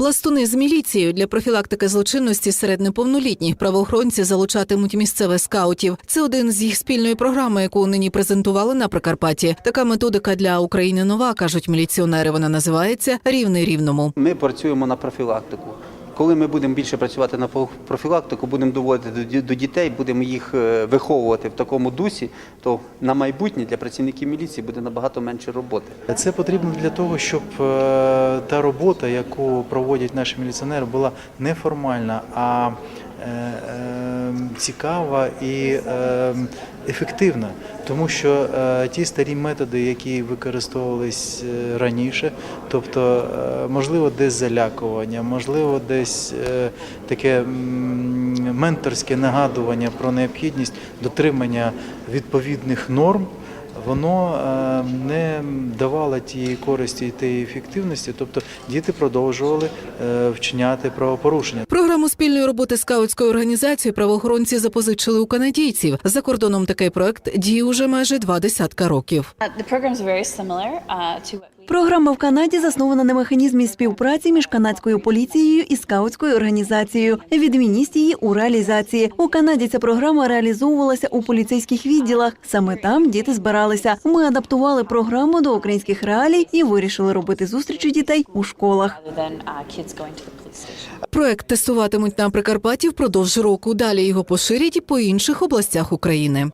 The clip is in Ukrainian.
Пластуни з міліцією для профілактики злочинності серед неповнолітніх правоохоронці залучатимуть місцевих скаутів. Це один з їх спільної програми, яку нині презентували на Прикарпатті. Така методика для України нова, кажуть міліціонери. Вона називається рівний рівному. Ми працюємо на профілактику. Коли ми будемо більше працювати на профілактику, будемо доводити до дітей, будемо їх е, виховувати в такому дусі, то на майбутнє для працівників міліції буде набагато менше роботи. Це потрібно для того, щоб е, та робота, яку проводять наші міліціонери, була не формальна, а цікава і е, ефективна. Тому що е, ті старі методи, які використовувались е, раніше, тобто, е, можливо, десь залякування, можливо, десь е, таке менторське нагадування про необхідність дотримання відповідних норм воно е, не давало тієї користі і тієї ефективності, тобто діти продовжували е, вчиняти правопорушення. Програму спільної роботи скаутської організації правоохоронці запозичили у канадійців. За кордоном такий проект діє уже майже два десятка років. Програма в Канаді заснована на механізмі співпраці між канадською поліцією і скаутською організацією. Відмінність її у реалізації. У Канаді ця програма реалізовувалася у поліцейських відділах. Саме там діти збиралися. Ми адаптували програму до українських реалій і вирішили робити зустрічі дітей у школах. uh. Проект тестуватимуть на Прикарпатті впродовж року. Далі його поширять і по інших областях України.